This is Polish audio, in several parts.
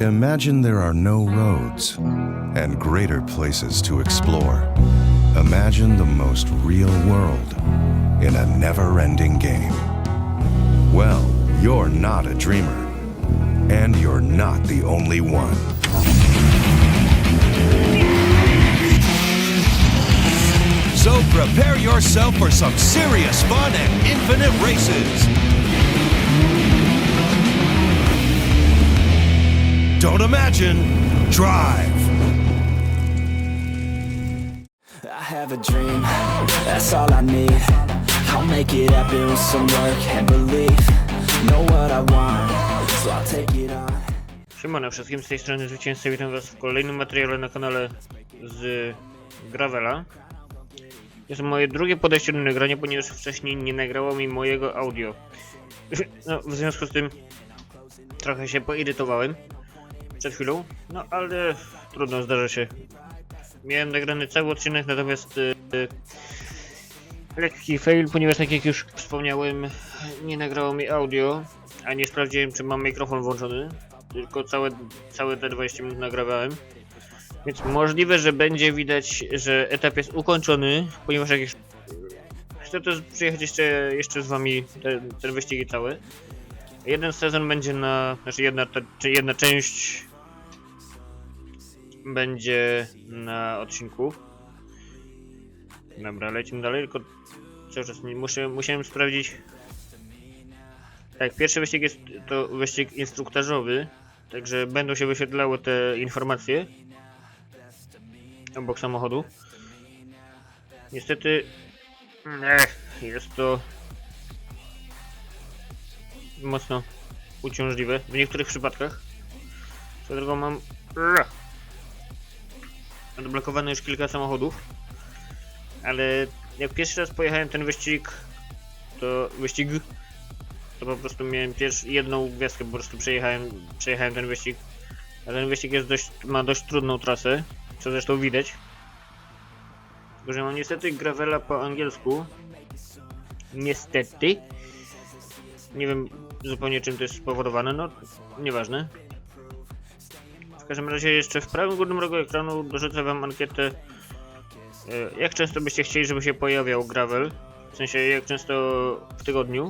Imagine there are no roads and greater places to explore. Imagine the most real world in a never ending game. Well, you're not a dreamer. And you're not the only one. So prepare yourself for some serious fun and infinite races. Don't imagine, drive. I have a dream, that's all I need. I'll make it happen with some work and belief. Know what I want, so I'll take it on. Siemano wszystkim, z tej strony Zwycięzca, witam was w kolejnym materiale na kanale z Gravela. Jest to moje drugie podejście do nagrania, ponieważ wcześniej nie nagrało mi mojego audio. No, w związku z tym trochę się poirytowałem przed chwilą, no ale trudno, zdarza się. Miałem nagrany cały odcinek, natomiast y, y, lekki fail, ponieważ tak jak już wspomniałem, nie nagrało mi audio, a nie sprawdziłem czy mam mikrofon włączony, tylko całe, całe te 20 minut nagrywałem. Więc możliwe, że będzie widać, że etap jest ukończony, ponieważ jak już chcę też przyjechać jeszcze, jeszcze z wami ten, ten wyścigi cały. Jeden sezon będzie na, znaczy jedna, ta- czy jedna część będzie na odcinku. Dobra, lecimy dalej, tylko cały muszę, musiałem sprawdzić. Tak, pierwszy wyścig jest to wyścig instruktażowy, także będą się wyświetlały te informacje obok samochodu. Niestety, ech, jest to mocno uciążliwe w niektórych przypadkach. Co drogą mam ech, odblokowane już kilka samochodów, ale jak pierwszy raz pojechałem ten wyścig, to wyścig, to po prostu miałem pierwszy, jedną gwiazdkę, po prostu przejechałem, przejechałem ten wyścig. A ten wyścig jest dość, ma dość trudną trasę, co zresztą widać. Tylko, że mam niestety gravela po angielsku. Niestety. Nie wiem zupełnie czym to jest spowodowane, no nieważne. Każdym razie jeszcze w prawym górnym rogu ekranu dorzucę wam ankietę e, jak często byście chcieli, żeby się pojawiał gravel? W sensie jak często w tygodniu?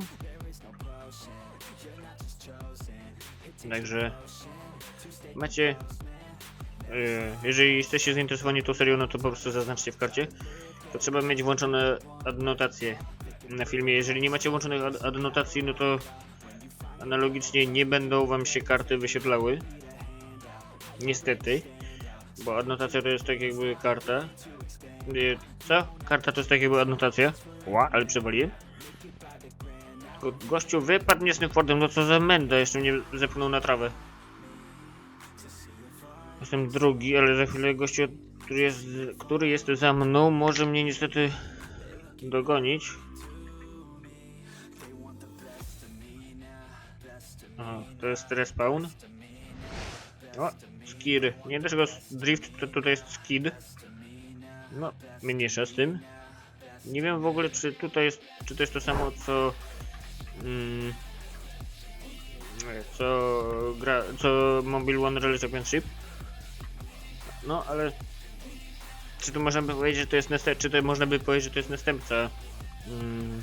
Także macie Yy, jeżeli jesteście zainteresowani tą serią, no to po prostu zaznaczcie w karcie. To trzeba mieć włączone adnotacje na filmie. Jeżeli nie macie włączonych ad adnotacji, no to analogicznie nie będą wam się karty wyświetlały. Niestety. Bo adnotacja to jest tak jakby karta. Co? Karta to jest tak jakby adnotacja. Ła, ale przewaliłem. Go- Gościu wypadł z tym Fordem, no co za menda, jeszcze mnie zepchnął na trawę. Jestem drugi, ale za chwilę gościu, który jest, który jest za mną, może mnie niestety dogonić. O, to jest respawn. O, skid. Nie dlaczego drift, to tutaj jest skid. No, mniejsza z tym. Nie wiem w ogóle, czy tutaj jest, czy to jest to samo, co... Mm, co gra, co Mobile One Rally Championship. No, ale czy tu można by powiedzieć, że to jest czy to można by powiedzieć, że to jest następca mm,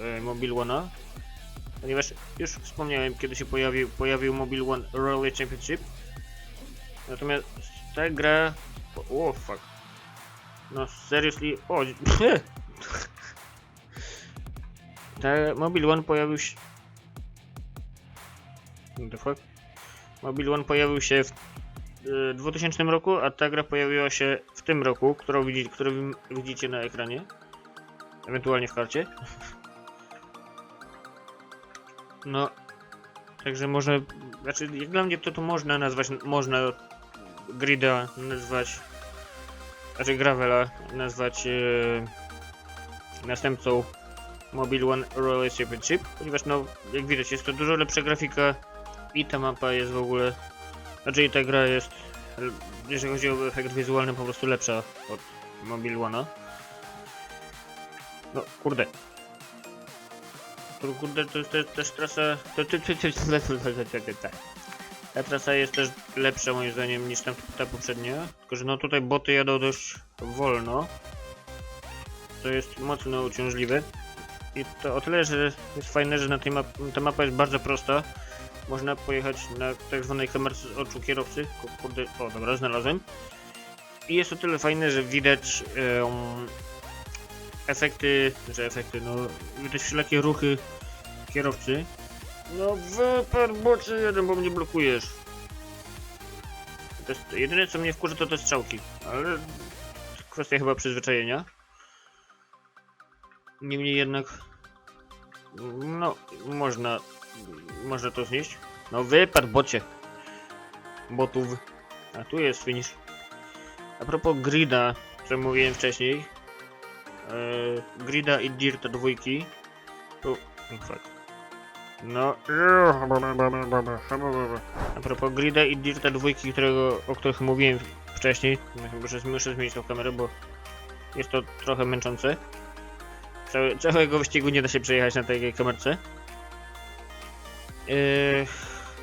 e, Mobile One'a? Ponieważ już wspomniałem, kiedy się pojawił, pojawił Mobile One Rally Championship. Natomiast ta gra... O, fuck. No, seriously... O, ta Mobile One pojawił się... What the fuck? Mobile One pojawił się w y, 2000 roku, a ta gra pojawiła się w tym roku, którą, którą wi- widzicie na ekranie. Ewentualnie w karcie. No, także może, znaczy jak dla mnie to to można nazwać, można Grida nazwać, znaczy Gravela nazwać y, następcą Mobile One Royal Championship, ponieważ no, jak widać jest to dużo lepsza grafika i ta mapa jest w ogóle znaczy i ta gra jest, jeżeli chodzi o efekt wizualny, po prostu lepsza od Mobile One'a. No, kurde. To kurde, to, jest też trasa... To, to, to, to, to, Ta trasa jest też lepsza moim zdaniem niż tam ta poprzednia. Tylko, że no tutaj boty jadą dość wolno. To jest mocno uciążliwe. I to o tyle, że jest fajne, że na tej map ta mapa jest bardzo prosta. Można pojechać na tak zwanej kamerce z oczu kierowcy. Kurde, o dobra, znalazłem. I jest o tyle fajne, że widać... Um, efekty, że efekty, no widać wszelakie ruchy kierowcy. No wypadł boczy jeden, bo mnie blokujesz. To jest, jedyne co mnie wkurza to te strzałki, ale kwestia chyba przyzwyczajenia. Niemniej jednak, no można, można to znieść. No wypadł bocie. Botów. A tu jest finish. A propos grida, co mówiłem wcześniej. E, grida i dirta dwójki. No fuck. No. A propos grida i dirta dwójki, którego, o których mówiłem wcześniej. Muszę, muszę zmienić tą kamerę, bo jest to trochę męczące. Cały, całego wyścigu nie da się przejechać na tej kamerce. Yy,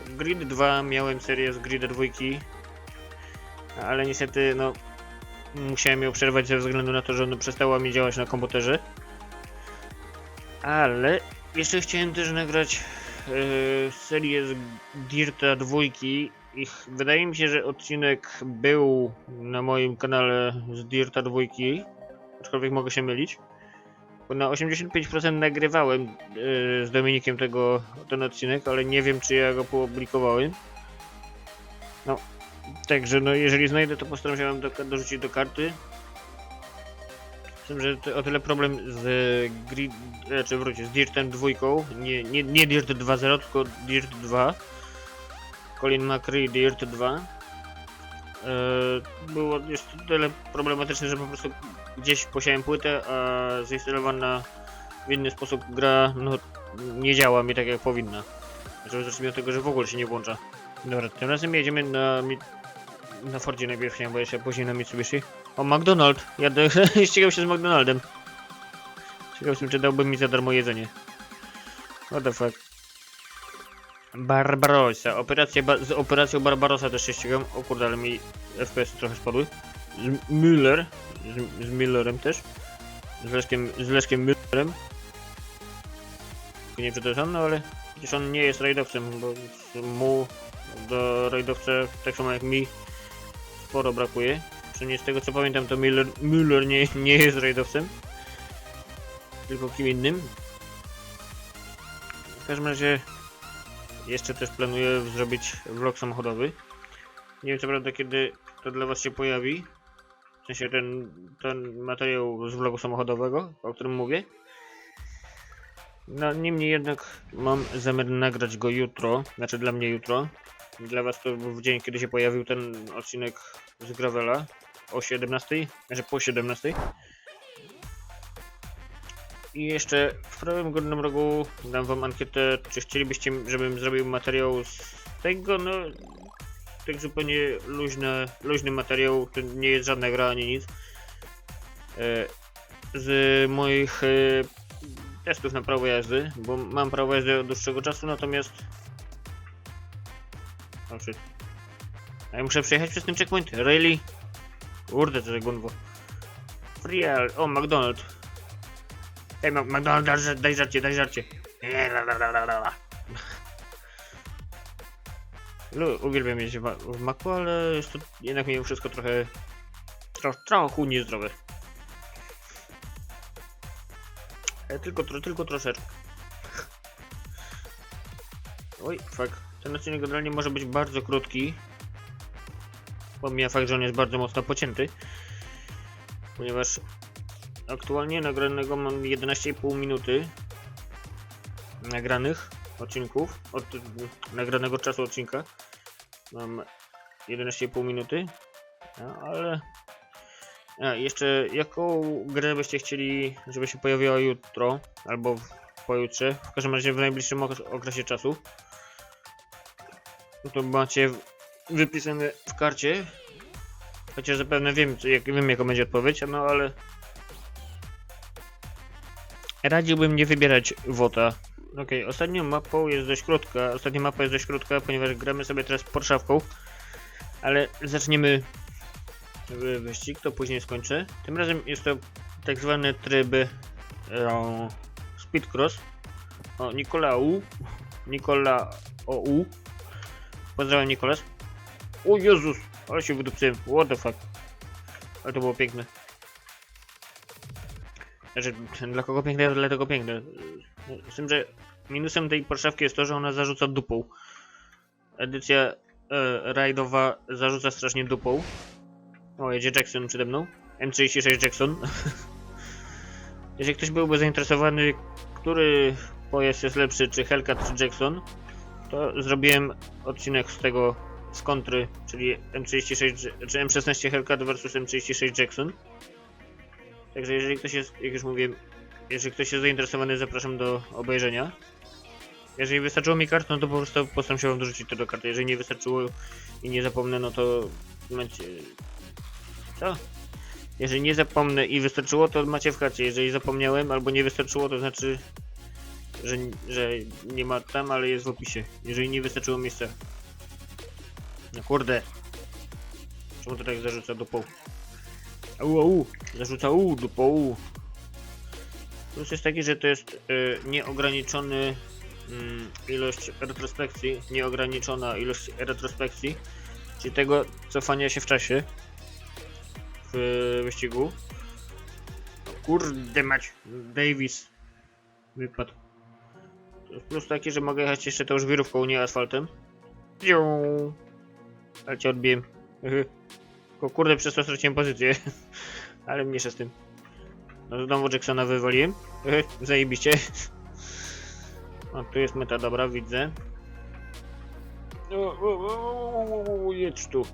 Grid 2 miałem serię z Grida 2, ale niestety no musiałem ją przerwać ze względu na to, że ona przestała mi działać na komputerze. Ale jeszcze chciałem też nagrać yy, serię z Dirta 2 i wydaje mi się, że odcinek był na moim kanale z Dirta 2, aczkolwiek mogę się mylić. Bo na 85% nagrywałem yy, z Dominikiem tego, ten odcinek, ale nie wiem czy ja go publikowałem. No, także no jeżeli znajdę to postaram się wam do, dorzucić do karty. Z tym, że to, o tyle problem z Grid, czy wróć, z Dirtem 2, nie, nie, nie Dirt 2.0, tylko Dirt 2. Colin McRae Dirt 2. Yy, było jest tyle problematyczne, że po prostu gdzieś posiałem płytę, a zainstalowana w inny sposób gra no, nie działa mi tak jak powinna. Żeby zacznijmy od tego, że w ogóle się nie włącza. Dobra, tym razem jedziemy na, na Fordzie najpierw, nie, bo jeszcze później na Mitsubishi. O, McDonald! Jadę, ścigał się z McDonaldem. Ciekaw jestem, czy dałby mi za darmo jedzenie. What the fuck. Barbarossa. Operacja ba z operacją Barbarossa też się ścigam. O kurde, ale mi FPS trochę spadły. Z Müller. Z, z też. Z Leszkiem, z Leszkiem Müllerem. Nie wiem, czy to jest on, no ale przecież on nie jest rajdowcem, bo mu do rajdowca, tak samo jak mi, sporo brakuje. Przynajmniej z tego co pamiętam, to Müller, Müller nie, nie jest rajdowcem. Tylko kim innym. W każdym razie jeszcze też planuję zrobić vlog samochodowy. Nie wiem co prawda kiedy to dla was się pojawi. W sensie ten, ten materiał z vlogu samochodowego, o którym mówię. No niemniej jednak mam zamiar nagrać go jutro, znaczy dla mnie jutro. Dla was to w dzień kiedy się pojawił ten odcinek z Gravela o 17, znaczy po 17. I jeszcze w prawym górnym rogu dam wam ankietę, czy chcielibyście, żebym zrobił materiał z tego, no tak zupełnie luźne, luźny materiał, to nie jest żadna gra ani nic. E, z moich e, testów na prawo jazdy, bo mam prawo jazdy od dłuższego czasu, natomiast... Shit. A ja muszę przejechać przez ten checkpoint, really? Kurde, za gunwo. Friel, o, McDonald. Ej, Mac- McDonald, daj, daj żarcie, daj żarcie. Nie, la, la, la, Uwielbiam jeździć w, Ma- Macu, ale jest to jednak mimo wszystko trochę... Tro, trochę niezdrowe. E, tylko, tro, tylko troszeczkę. Oj, fuck. Ten odcinek generalnie może być bardzo krótki. Pomija fakt, że on jest bardzo mocno pocięty. Ponieważ aktualnie nagranego mam 11,5 minuty nagranych odcinków. Od nagranego czasu odcinka. Mam 11,5 minuty. No, ale a, jeszcze jaką grę byście chcieli, żeby się pojawiła jutro, albo pojutrze, w każdym razie w najbliższym okres- okresie czasu. To macie wypisane w karcie. Chociaż zapewne wiem, jak, wiem jaka będzie odpowiedź, no ale... Radziłbym nie wybierać WOTA Okej, ostatnią mapą jest dość krótka. Ostatnia mapa jest dość krótka, ponieważ gramy sobie teraz Porszawką. Ale zaczniemy wy- wyścig, to później skończę. Tym razem jest to tak zwany tryb e, Speedcross. O, Nikolau. Nikola OU. Pozdrawiam Nikolas. O Jezus, ale się wydupcyłem. What the fuck. Ale to było piękne. Znaczy, dla kogo piękne, dla tego piękne. Z tym, że minusem tej Porszawki jest to, że ona zarzuca dupą. Edycja e, rajdowa zarzuca strasznie dupą. O, jedzie Jackson przede mną. M36 Jackson. Jeżeli ktoś byłby zainteresowany, który pojazd jest lepszy, czy Hellcat czy Jackson, to zrobiłem odcinek z tego z kontry, czyli M36 czy M16 Hellcat versus M36 Jackson. Także jeżeli ktoś jest, jak już mówiłem, jeżeli ktoś jest zainteresowany, zapraszam do obejrzenia. Jeżeli wystarczyło mi kart, no to po prostu postaram się wam dorzucić to do karty. Jeżeli nie wystarczyło i nie zapomnę, no to macie... Co? Jeżeli nie zapomnę i wystarczyło, to macie w karcie. Jeżeli zapomniałem albo nie wystarczyło, to znaczy, że, że nie ma tam, ale jest w opisie. Jeżeli nie wystarczyło miejsca. No kurde. Czemu to tak zarzuca do połu? Au, au, zarzuca u do połu. Plus jest taki, że to jest y, nieograniczony mm, ilość retrospekcji, nieograniczona ilość retrospekcji, czyli tego cofania się w czasie w wyścigu. O Kurde mać, Davis wypadł. To jest Plus taki, że mogę jechać jeszcze tą żwirówką, nie asfaltem. Piu. Ale cię odbiłem. Tylko kurde, przez to straciłem pozycję. Ale mniejsza z tym. No znowu Jacksona wywaliłem. Zajebiście. O, tu jest meta, dobra, widzę. O, o, o, o, Jedź tu.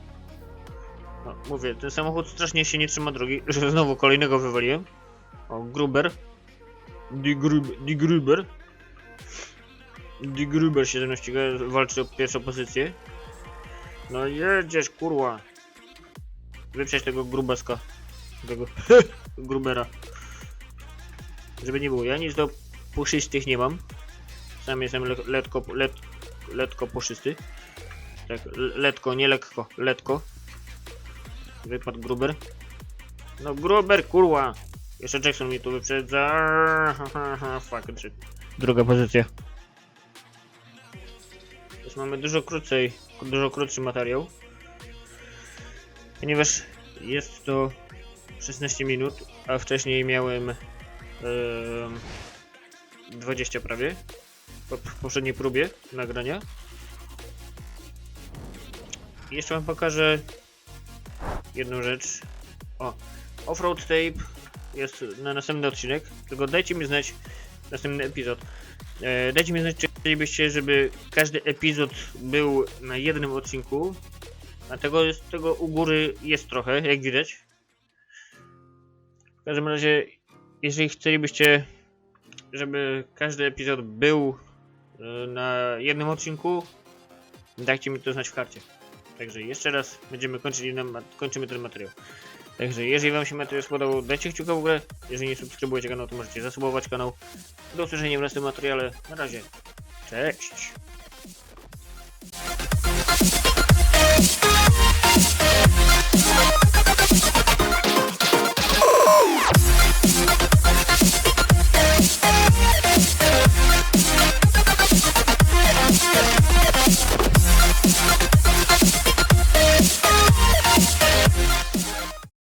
No, mówię, ten samochód strasznie się nie trzyma drogi, że znowu kolejnego wywaliłem. O, Gruber. Die, Grub, die Gruber. Die Gruber się ze mną ściga, walczy o pierwszą pozycję. No jedziesz, kurwa. Wyprzeć tego grubaska. Tego grubera. Żeby nie było, ja nic do puszystych nie mam. Sam jestem le letko, let letko puszysty. Tak, letko, nie lekko, letko. Wypadł gruber. No gruber, kurwa. Jeszcze Jackson mi tu wyprzedza. Fuck. Druga pozycja. Teraz mamy dużo krócej, dużo krótszy materiał. Ponieważ jest to 16 minut, a wcześniej miałem em, 20 prawie w poprzedniej próbie nagrania. I jeszcze wam pokażę jedną rzecz. O, offroad tape jest na następny odcinek, tylko dajcie mi znać następny epizod. E, dajcie mi znać, czy chcielibyście, żeby każdy epizod był na jednym odcinku. A tego, jest, tego u góry jest trochę, jak widać. W każdym razie, jeżeli chcielibyście, żeby każdy epizod był e, na jednym odcinku, dajcie mi to znać w karcie. Także jeszcze raz będziemy kończyli kończymy ten materiał. Także jeżeli Wam się materiał spodobał, dajcie kciuka w górę. Jeżeli nie subskrybujecie kanału, to możecie zasubować kanał. Do usłyszenia w następnym materiale. Na razie. Cześć! We'll be right back.